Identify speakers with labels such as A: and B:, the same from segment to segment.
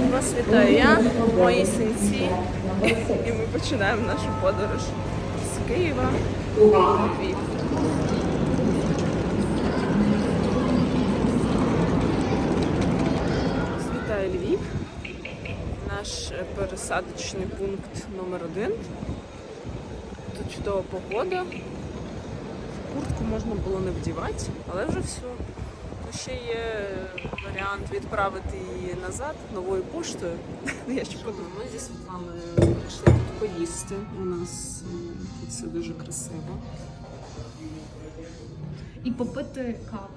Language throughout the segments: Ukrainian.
A: Вас вітаю я, мої синці, і ми починаємо нашу подорож з Києва Львів. Вас Вітаю Львів, наш пересадочний пункт номер один. Тут чудова погода. Куртку можна було не вдівати, але вже все. Ще є варіант відправити її назад новою поштою. Я ще подумала. Ми зі Світланою прийшли тут поїсти. У нас тут все дуже красиво.
B: і попити каву.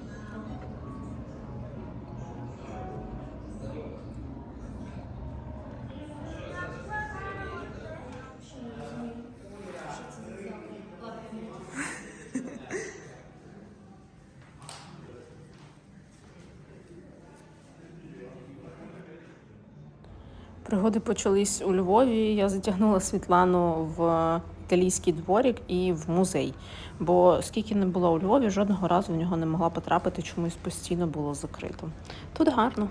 A: Пригоди почались у Львові. Я затягнула Світлану в італійський дворик і в музей. Бо скільки не було у Львові, жодного разу в нього не могла потрапити, чомусь постійно було закрито. Тут гарно.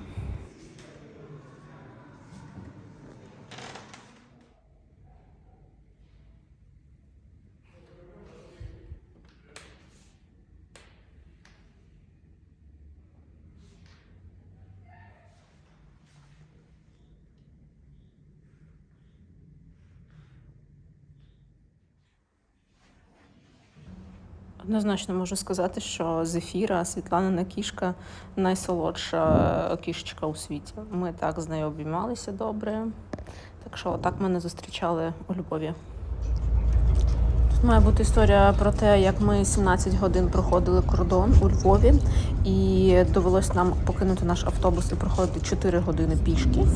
A: Однозначно можу сказати, що Зефіра, Світланина кішка найсолодша кішечка у світі. Ми так з нею обіймалися добре. Так що так мене зустрічали у Львові. Тут має бути історія про те, як ми 17 годин проходили кордон у Львові, і довелось нам покинути наш автобус і проходити 4 години пішки.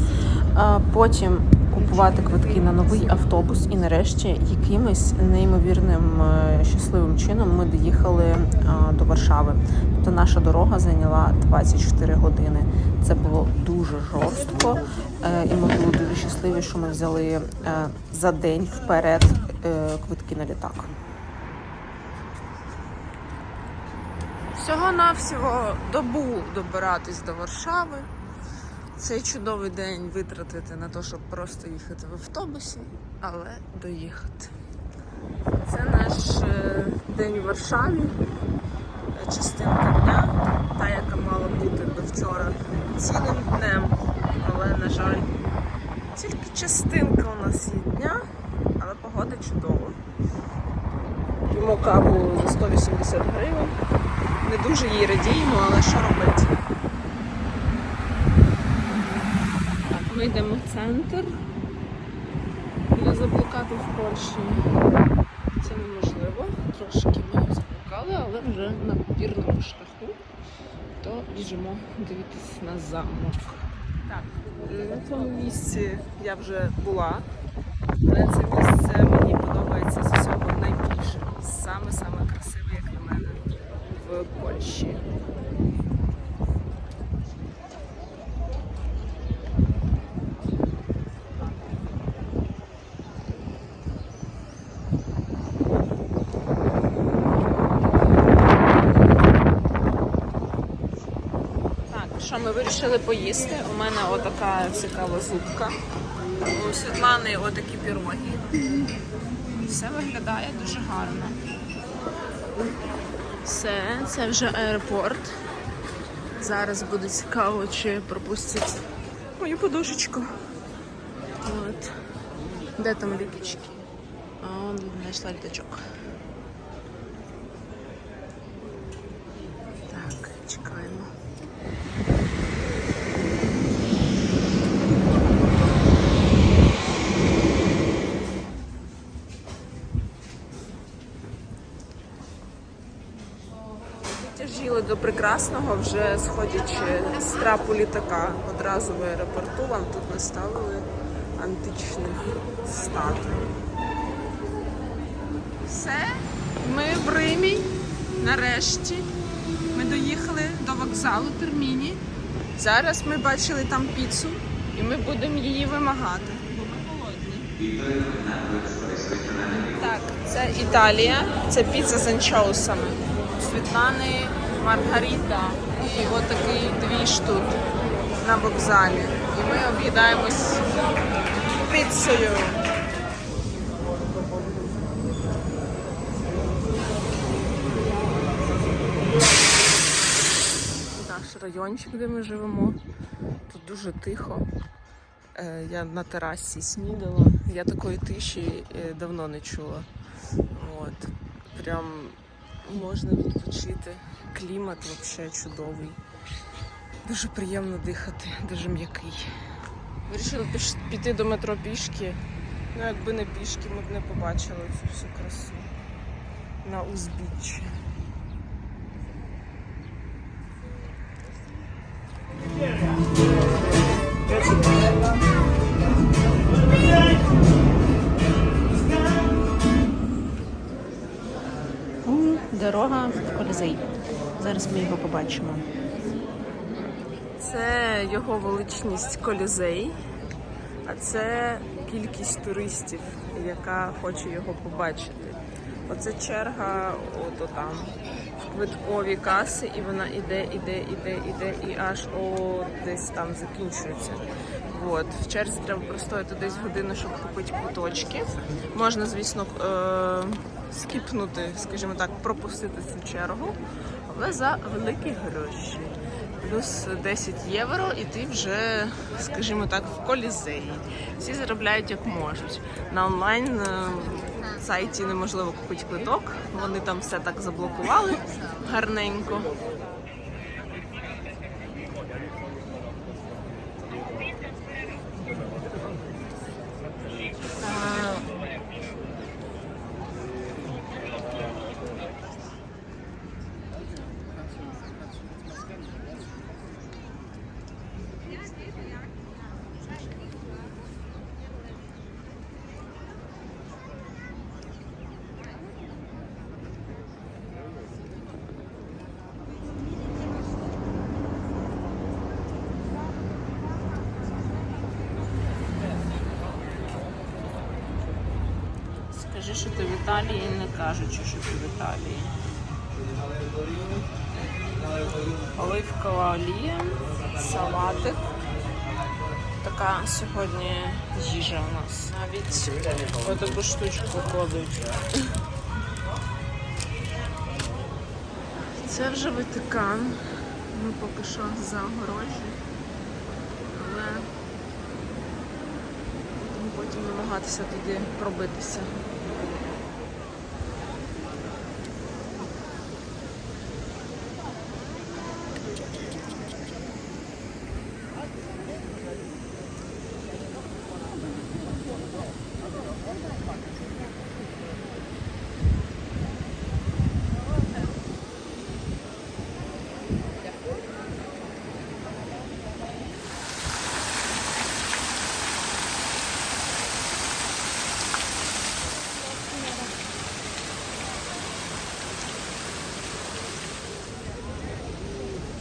A: Потім купувати квитки на новий автобус, і нарешті якимось неймовірним е, щасливим чином ми доїхали е, до Варшави. Тобто наша дорога зайняла 24 години. Це було дуже жорстко, е, і ми були дуже щасливі, що ми взяли за день вперед квитки на літак. Всього-навсього добу добиратись до Варшави. Цей чудовий день витратити на те, щоб просто їхати в автобусі, але доїхати. Це наш е, день в Варшаві, е, частинка дня, та, яка мала бути до вчора цілим днем, але, на жаль, тільки частинка у нас є дня, але погода чудова. П'ємо каву за 180 гривень. Не дуже їй радіємо, але що робити? Так, ми йдемо в центр. Не заблукати в Польщі. Це неможливо. Трошки ми заблукали, але вже на вірному шляху. То біжимо дивитись на замок. Так, на цьому місці я вже була. Але це місце мені подобається з усього найбільше. Саме-саме красиве, як на мене, в Польщі. Вирішили поїсти? У мене отака цікава зубка. У Світлани отакі піроги. Все виглядає дуже гарно. Все, це вже аеропорт. Зараз буде цікаво, чи пропустять мою подушечку. От. Де там літочки? А, знайшла літачок. Так, чекаємо. Тяжіли до прекрасного, вже сходячи з трапу літака одразу в аеропорту, вам тут наставили античних статуй. Все, ми в Римі. Нарешті ми доїхали до вокзалу Терміні. Зараз ми бачили там піцу і ми будемо її вимагати. Бо ми голодні. Так, це Італія, це піца з анчоусами. Світлани Маргарита і отакий двіж тут на вокзалі. І ми об'їдаємось піцею. Наш райончик, де ми живемо. Тут дуже тихо. Е, Я на терасі снідала. Я такої тиші е, давно не чула. От. Прям можна відпочити. Клімат взагалі чудовий. Дуже приємно дихати, дуже м'який. Вирішили піш- піти до метро пішки. Ну, якби не пішки, ми б не побачили цю всю красу на узбіччі. Дорога в Колізей. Зараз ми його побачимо. Це його величність Колізей, а це кількість туристів, яка хоче його побачити. Оце черга ото там в квиткові каси, і вона іде, іде, іде, іде, і аж о десь там закінчується. От. В черзі треба простояти десь годину, щоб купити квиточки. Можна, звісно, е- скіпнути, скажімо так, пропустити цю чергу, але за великі гроші. Плюс 10 євро, і ти вже, скажімо так, в колізеї. Всі заробляють як можуть. На онлайн е, сайті неможливо купити квиток. Вони там все так заблокували гарненько. А, Скажи, що ти в Італії, не кажучи, що ти в Італії. Оливкова олія, салатик. Така сьогодні їжа у нас. Навіть отаку штучку кладуть. Це вже Ватикан. Ми поки що за огорожі. Але будемо потім намагатися туди пробитися.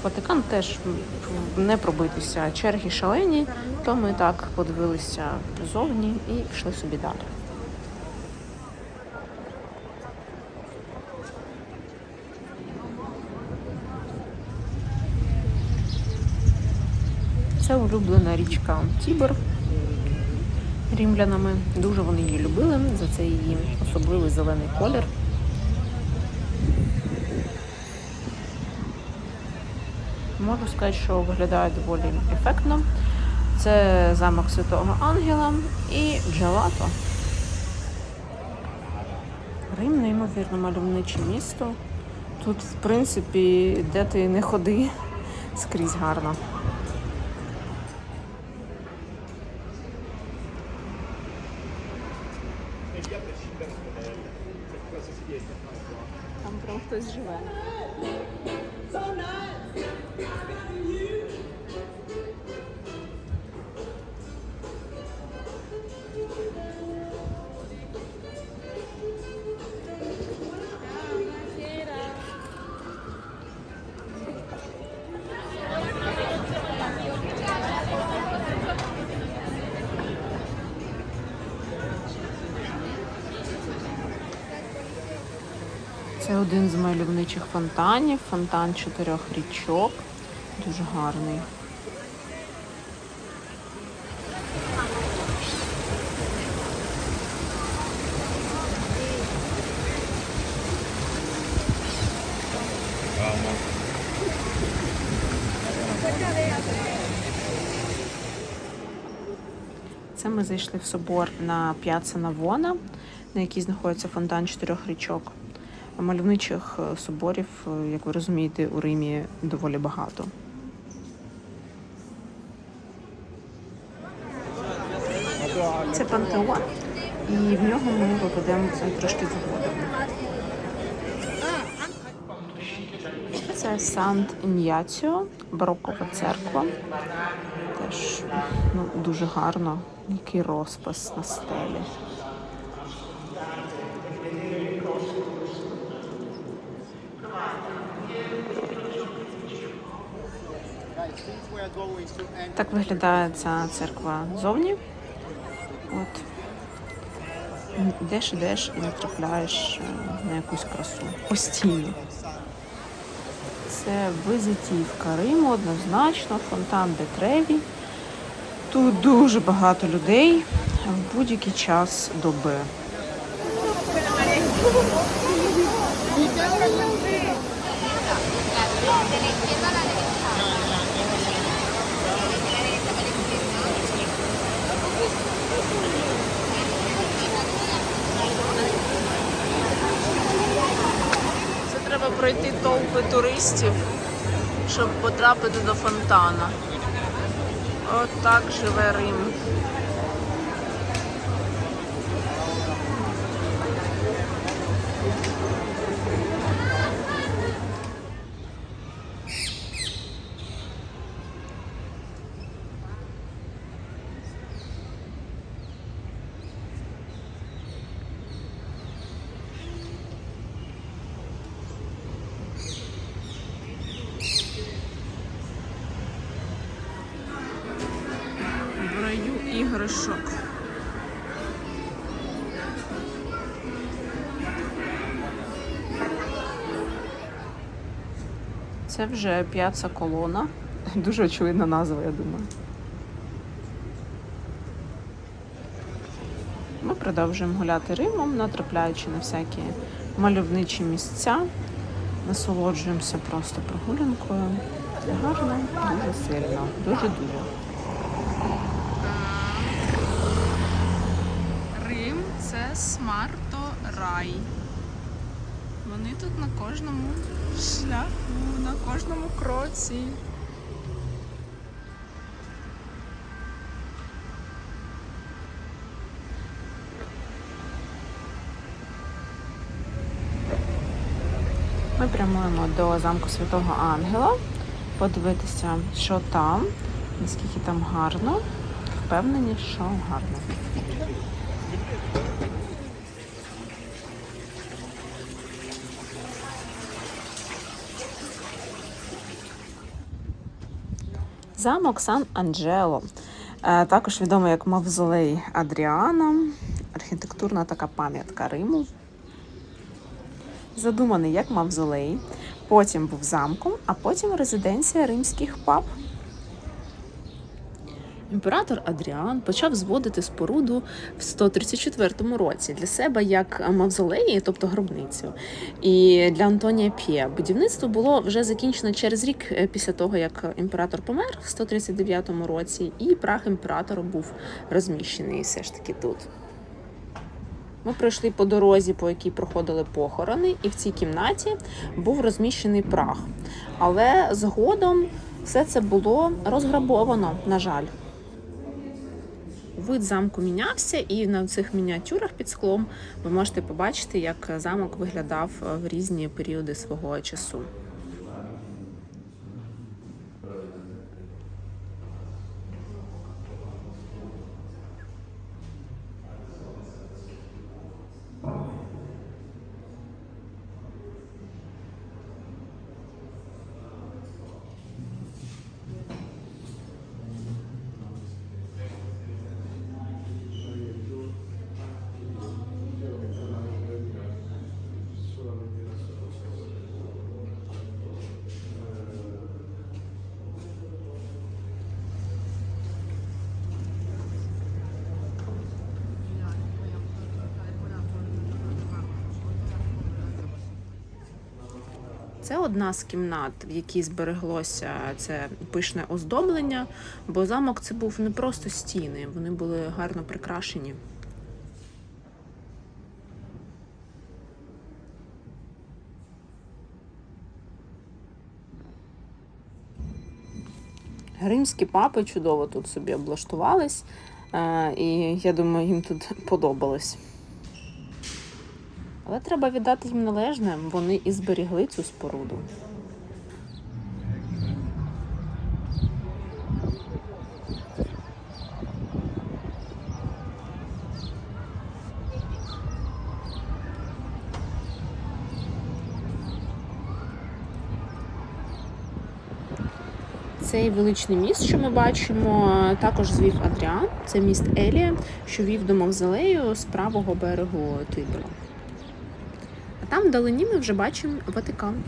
A: Ватикан теж не пробитися. Черги шалені, то ми так подивилися зовні і пішли собі далі. Це улюблена річка Тібер рімлянами. Дуже вони її любили за цей її особливий зелений колір. Можу сказати, що виглядає доволі ефектно. Це замок Святого Ангела і Джелато. Рим неймовірно мальовниче місто. Тут, в принципі, де ти не ходи, скрізь гарно. Один з мальовничих фонтанів, фонтан чотирьох річок. Дуже гарний. Це ми зайшли в собор на п'яца Навона, на якій знаходиться фонтан чотирьох річок. Мальовничих е, соборів, е, як ви розумієте, у Римі доволі багато. Це пантеон, і в нього ми попадемо трошки згодом. Це Сант Ін'яціо, барокова церква. Теж ну, дуже гарно, який розпис на стелі. Так виглядає ця церква зовні. От. Йдеш, ідеш і натрапляєш е, на якусь красу. Постійно. Це визитівка Риму, однозначно, фонтан де Треві. Тут дуже багато людей в будь-який час доби. Це треба пройти толпи туристів, щоб потрапити до фонтана. От так живе Рим. Раю. Це вже п'яца колона. Дуже очевидна назва, я думаю. Ми продовжуємо гуляти Римом, натрапляючи на всякі мальовничі місця. Насолоджуємося просто прогулянкою. Гарно, дуже сильно, дуже-дуже.
C: Рим це смарто рай. Вони тут на кожному шляху, на кожному кроці.
A: Ми прямуємо до замку Святого Ангела, подивитися, що там, наскільки там гарно. Впевнені, що гарно. Замок Сан Анджело, е, також відомий як Мавзолей Адріана, архітектурна така пам'ятка Риму. Задуманий як мавзолей, потім був замком, а потім резиденція римських пап. Імператор Адріан почав зводити споруду в 134 році для себе як мавзолеї, тобто гробницю. І для Антонія П'є будівництво було вже закінчено через рік е, після того, як імператор помер в 139 році, і прах імператора був розміщений все ж таки тут. Ми пройшли по дорозі, по якій проходили похорони, і в цій кімнаті був розміщений прах. Але згодом все це було розграбовано, на жаль. Вид замку мінявся, і на цих мініатюрах під склом ви можете побачити, як замок виглядав в різні періоди свого часу. Це одна з кімнат, в якій збереглося це пишне оздоблення, бо замок це був не просто стіни, вони були гарно прикрашені. Римські папи чудово тут собі облаштувались, е, і я думаю, їм тут подобалось. Але треба віддати їм належне, вони і зберігли цю споруду. Цей величний міст, що ми бачимо, також звів Адріан. Це міст Елія, що вів до мавзолею з правого берегу Тибру. Там вдалині ми вже бачимо Ватикан.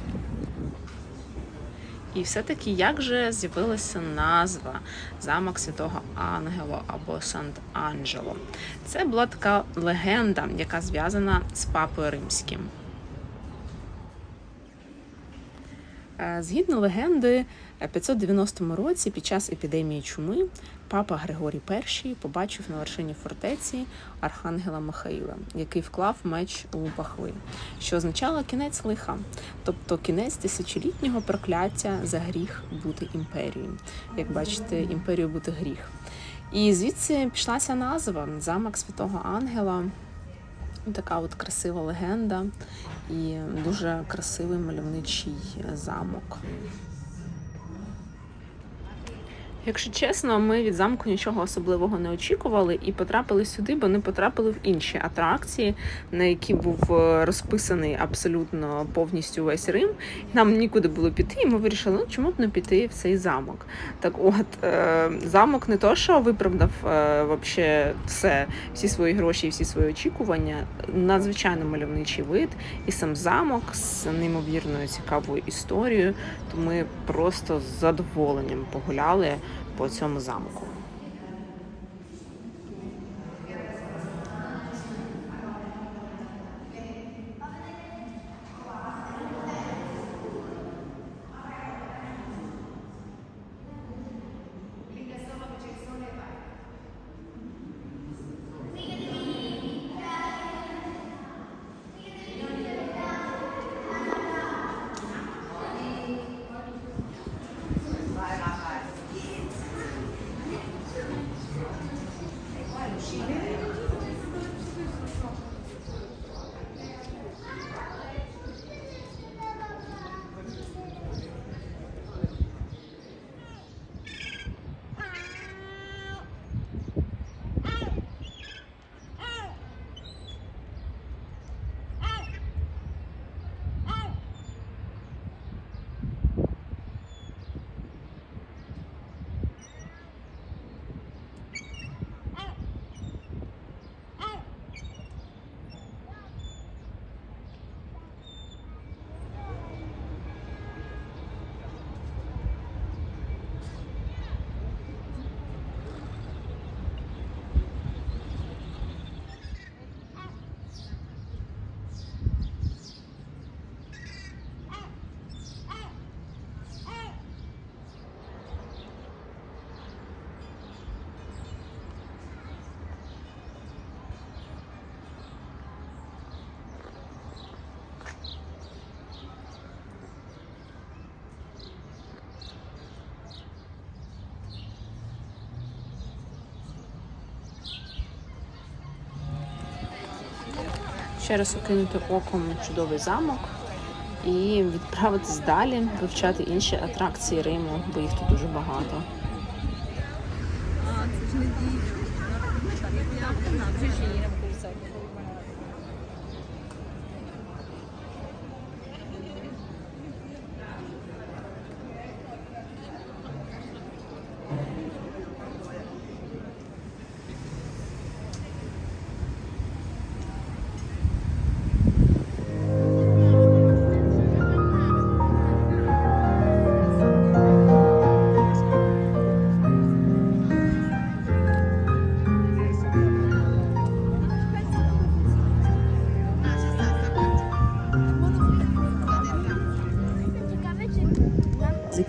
A: І все-таки як же з'явилася назва замок Святого Ангело або Сант Анджело? Це була така легенда, яка зв'язана з папою римським. Е, Згідно легенди, е, 590 році під час епідемії чуми папа Григорій І побачив на вершині фортеці архангела Михаїла, який вклав меч у пахви, що означало кінець лиха, тобто кінець тисячолітнього прокляття за гріх бути імперією. Як бачите, імперією бути гріх. І звідси пішлася назва замок Святого Ангела. Така от красива легенда і дуже красивий мальовничий замок. Якщо чесно, ми від замку нічого особливого не очікували і потрапили сюди, бо не потрапили в інші атракції, на які був е, розписаний абсолютно повністю весь Рим. Нам нікуди було піти, і ми вирішили, ну чому б не піти в цей замок. Так от, е, замок не то, що виправдав е, вообще все, всі свої гроші всі свої очікування. Надзвичайно мальовничий вид, і сам замок з неймовірною цікавою історією. То ми просто з задоволенням погуляли по цьому замку. ще раз окинути оком чудовий замок і відправитись далі, вивчати інші атракції Риму, бо їх тут дуже багато. А, це ж не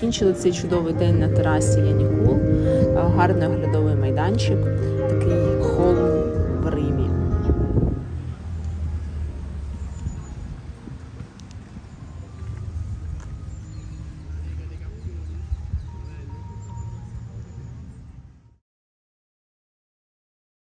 A: Закінчили цей чудовий день на терасі Янікул. Е, Гарний оглядовий майданчик,